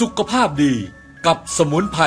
สุขภาพดีกับสมุนไพร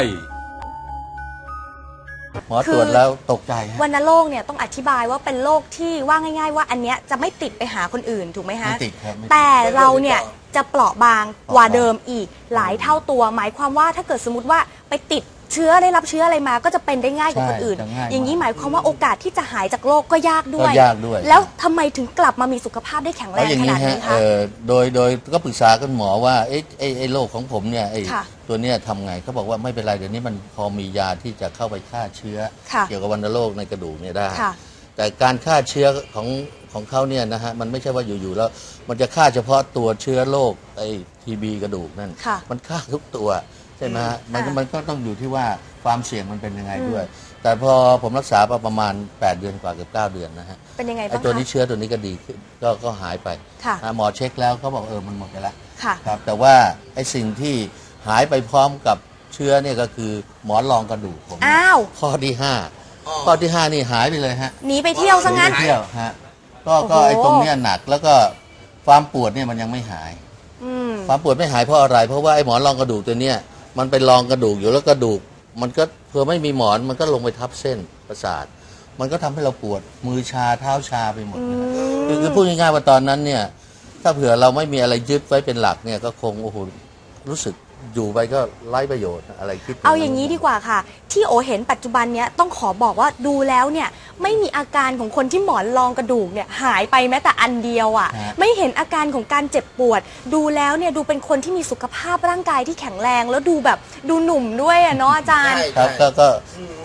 หมอตรวจแล้วตกใจฮะ วัณโรคเนี่ยต้องอธิบายว่าเป็นโรคที่ว่าง่าย ๆ ว่าอันเนี้ยจะไม่ติดไปหาคนอื่นถูกไหมฮะไม่ติดครับไม่ติด แต่เราเนี่ยจะเปราะบางกว่าเดิมอีกหลายเท่าตัว หมายความว่าถ้าเกิดสมมติว่าไปติด เชื้อได้รับเชื้ออะไรมาก็จะเป็นได้ง่ายกว่าคนอื่น ใช่จะง่ายอย่างนี้หมายความว่าโอกาสที่จะหายจากโรคก็ยากด้วย ก็ยากด้วย แล้วทำไมถึงกลับมามีสุขภาพได้แข็งแรแล้วงอย่างขนี้นาดฮะนี้เอคะอโดยโดยก็ปรึกษากันหมอว่าเอ๊ะไอ้ไอ้โรคของผมเนี่ยไอ้ค่ะตัวเนี้ยทำไงเขาบอกว่าไม่เป็นไรเดี๋ยวนี้มันพอมียาที่จะเข้าไปฆ่าเชื้อ ค่ะเกี่ยวกับวัณโรคในกระดูกเนี่ยได้ ค่ะ แต่การฆ่าเชื้อของของเขาเนี่ยนะฮะมันไม่ใช่ว่าอยู่ๆแล้ว มันจะฆ่าเฉพาะตัวเชื้อโรคไอ้ทีบีกระดูกนั่นค่ะ มันฆ่าทุกตัวใช่ไหมฮะมันก็อ่ามัมันก็ต้องอยู่ที่ว่าความเสี่ยงมันเป็นยังไงด้วย แต่พอผมรักษาไปประมาณ 8 เดือนกว่าเกือบ9เดือนนะฮะเป็นยังไงไอ้บ้างตัวนี้คะ เชื้อตัวนี้ก็ดีขึ้นก็ก็หายไปค่ะอ่าหมอเช็คแล้วเขาบอกเออมันหมดไปแล้วค่ะ ครับแต่ว่าไอ้สิ่งที่หายไปพร้อมกับเชื้อเนี่ยก็คือหมอนรองกระดูกผมอ้าว ข้อที่ห้าข้อที่ห้านี่หายไปเลยฮะ หนีไปเที่ยวซะงั้น ไปเที่ยวฮะก็ก็โอ้โห ไอ้ตรงเนี้ยหนักแล้วก็ความปวดเนี่ยมันยังไม่หาย อืม ความปวดไม่หายเพราะอะไร เพราะว่าไอ้หมอนรองกระดูกตัวเนี้ย มันไปรองกระดูกอยู่แล้วกระดูก มันก็เพื่อไม่มีหมอนมันก็ลงไปทับเส้นประสาท มันก็ทำให้เราปวดมือชาเท้าชาไปหมดนะฮะคือคือพูดง่ายๆว่าตอนนั้นเนี่ย ถ้าเผื่อเราไม่มีอะไรยึดไว้เป็นหลักเนี่ยก็คงโอ้โหรู้สึก อยู่ไปก็ไร้ประโยชน์อะไรคิดเอาอย่างนี้ดีกว่าค่ะ ที่โอเห็นปัจจุบันเนี้ยต้องขอบอกว่าดูแล้วเนี่ยไม่มีอาการของคนที่หมอนรองกระดูกเนี่ยหายไปแม้แต่อันเดียวอะ่ะ ไม่เห็นอาการของการเจ็บปวด ดูแล้วเนี่ยดูเป็นคนที่มีสุขภาพร่างกายที่แข็งแรง แล้วดูแบบดูหนุ่มด้วยอะเนาะอาจารย์ครับก็ก็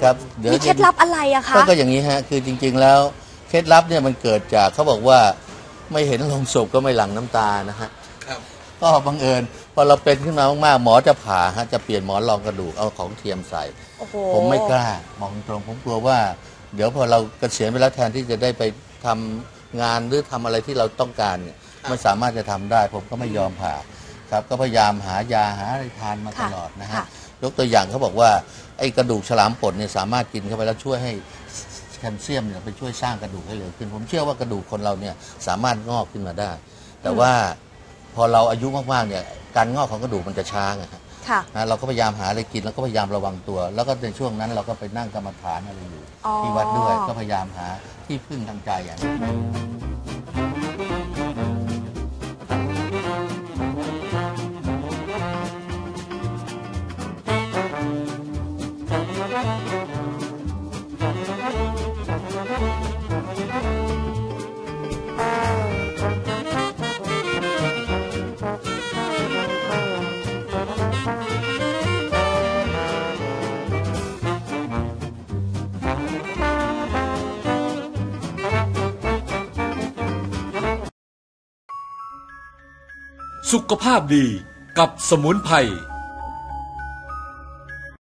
ครับเดี๋ยวมีเคล็ดลับอะไรอะคะก็ก็อย่างนี้ฮะคือจริง ๆ แล้วเคล็ดลับเนี่ยมันเกิดจากเขาบอกว่าไม่เห็นลงศพก็ไม่หลั่งน้ำตานะฮะครับ ก็บังเอิญพอเราเป็นขึ้นมามากๆหมอจะผ่าฮะจะเปลี่ยนหมอนรองกระดูกเอาของเทียมใส่ โอ้โหผมไม่กล้าบอกตรงๆผมกลัวว่า เดี๋ยวพอเราเกษียณไปแล้วแทนที่จะได้ไปทำงานหรือทำอะไรที่เราต้องการเนี่ยไม่สามารถจะทำได้ ผมก็ไม่ยอมผ่าครับ ก็พยายามหายาหาอะไรทานมาตลอดนะฮะ ค่ะ ยกตัวอย่างเขาบอกว่าไอ้กระดูกฉลามปดเนี่ยสามารถกินเข้าไปแล้วช่วยให้แคลเซียมเนี่ยไปช่วยสร้างกระดูกให้เร็วขึ้น ผมเชื่อว่ากระดูกคนเราเนี่ยสามารถงอกขึ้นมาได้ แต่ว่า พอเราอายุมากๆเนี่ยการงอกของกระดูกมันจะช้าไงฮะค่ะ นะเราก็พยายามหาอะไรกินแล้วก็พยายามระวังตัว แล้วก็ในช่วงนั้นเราก็ไปนั่งกรรมฐานอะไรอยู่ อ๋อ ที่วัดด้วยก็พยายามหาที่พึ่งทางใจอย่างนี้ สุขภาพดีกับสมุนไพร